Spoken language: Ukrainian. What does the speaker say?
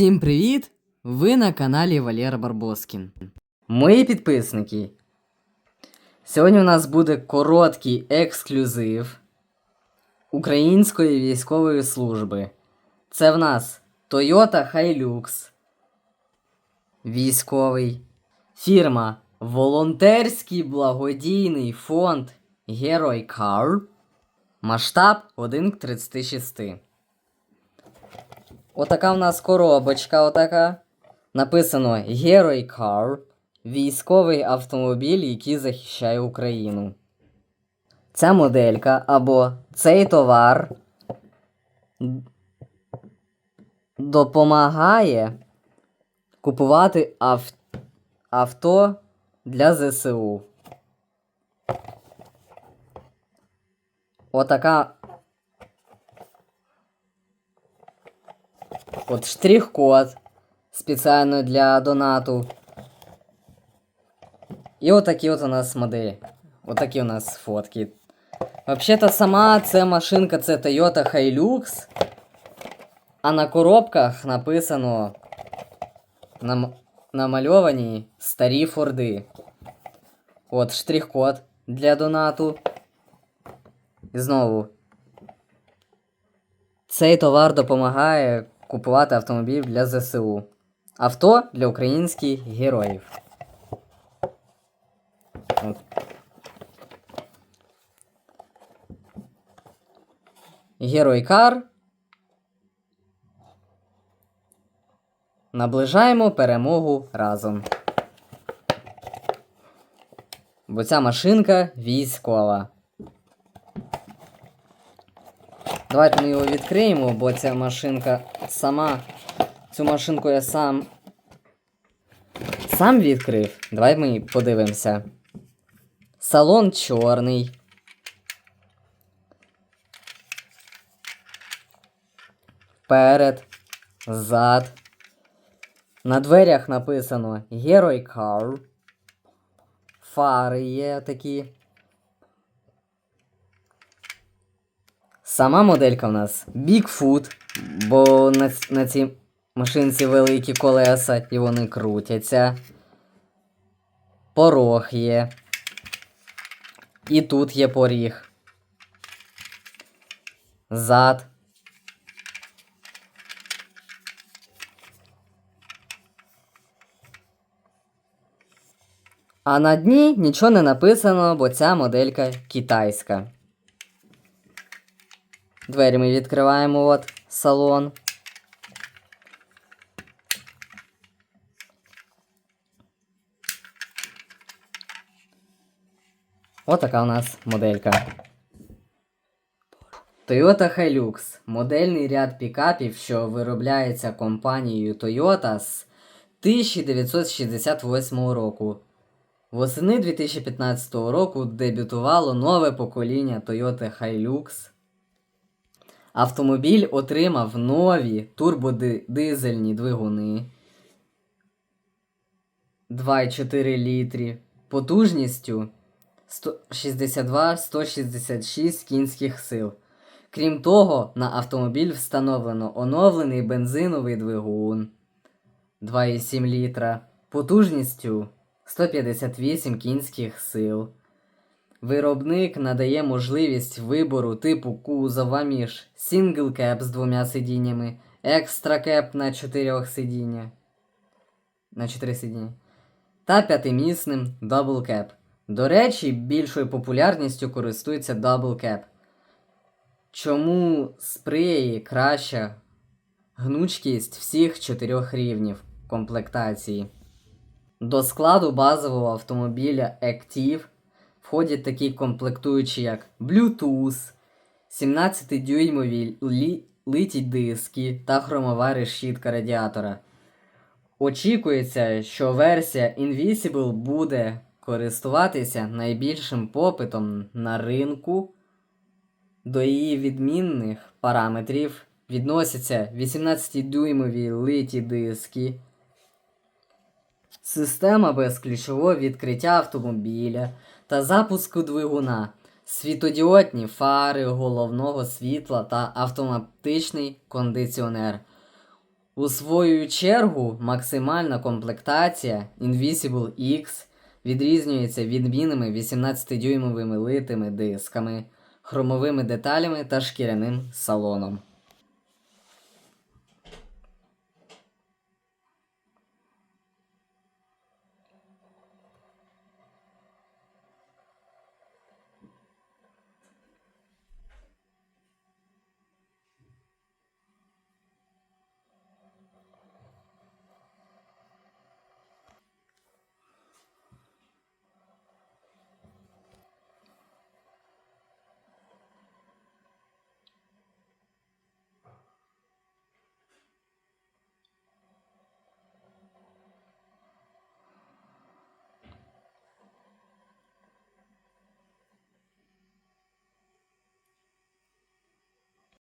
Всім привіт! Ви на каналі Валера Барбоскін. Мої підписники. Сьогодні у нас буде короткий ексклюзив Української військової служби. Це в нас Toyota Hilux. Військовий. Фірма Волонтерський благодійний фонд Герой Car. Масштаб 1 к 36. Отака в нас коробочка, отака. Написано Герой Car. Військовий автомобіль, який захищає Україну. Ця моделька або цей товар допомагає купувати ав... авто для ЗСУ. Отака От штрих-код спеціально для донату. І отакі от у нас моделі. Отакі у нас фотки. Взагалі-то сама ця машинка це Toyota Hilux. А на коробках написано нам... намальовані старі Форди. От штрих-код для донату. І знову. Цей товар допомагає купувати автомобіль для ЗСУ. Авто для українських героїв. От. Герой Кар. Наближаємо перемогу разом. Бо ця машинка військова. Давайте ми його відкриємо, бо ця машинка сама. Цю машинку я сам. Сам відкрив. Давай ми подивимося. Салон чорний. Перед. Зад. На дверях написано Герой Car. Фари є такі. Сама моделька в нас Bigfoot, бо на, на цій машинці великі колеса і вони крутяться. Порог є. І тут є поріг. Зад. А на дні нічого не написано, бо ця моделька китайська. Двері ми відкриваємо от салон. Отака у нас моделька. Toyota Hilux модельний ряд пікапів, що виробляється компанією Toyota з 1968 року. Восени 2015 року дебютувало нове покоління Toyota Hilux. Автомобіль отримав нові турбодизельні двигуни 2,4 літрі потужністю 62-166 кінських сил. Крім того, на автомобіль встановлено оновлений бензиновий двигун 2,7 літра потужністю 158 кінських сил. Виробник надає можливість вибору типу кузова між Single Cap з двома сидіннями, Extra Cap на 4 сидіння. На 4 сидіння. Та п'ятимісним Double Cap. До речі, більшою популярністю користується Double Cap. Чому сприяє краща гнучкість всіх чотирьох рівнів комплектації. До складу базового автомобіля Active входять такі комплектуючі, як Bluetooth, 17-дюймові лі- литі диски та хромова решітка радіатора. Очікується, що версія Invisible буде користуватися найбільшим попитом на ринку. До її відмінних параметрів відносяться 18-дюймові литі диски, система безключового відкриття автомобіля та запуску двигуна, світодіодні фари головного світла та автоматичний кондиціонер. У свою чергу, максимальна комплектація Invisible X відрізнюється відмінними 18-дюймовими литими дисками, хромовими деталями та шкіряним салоном.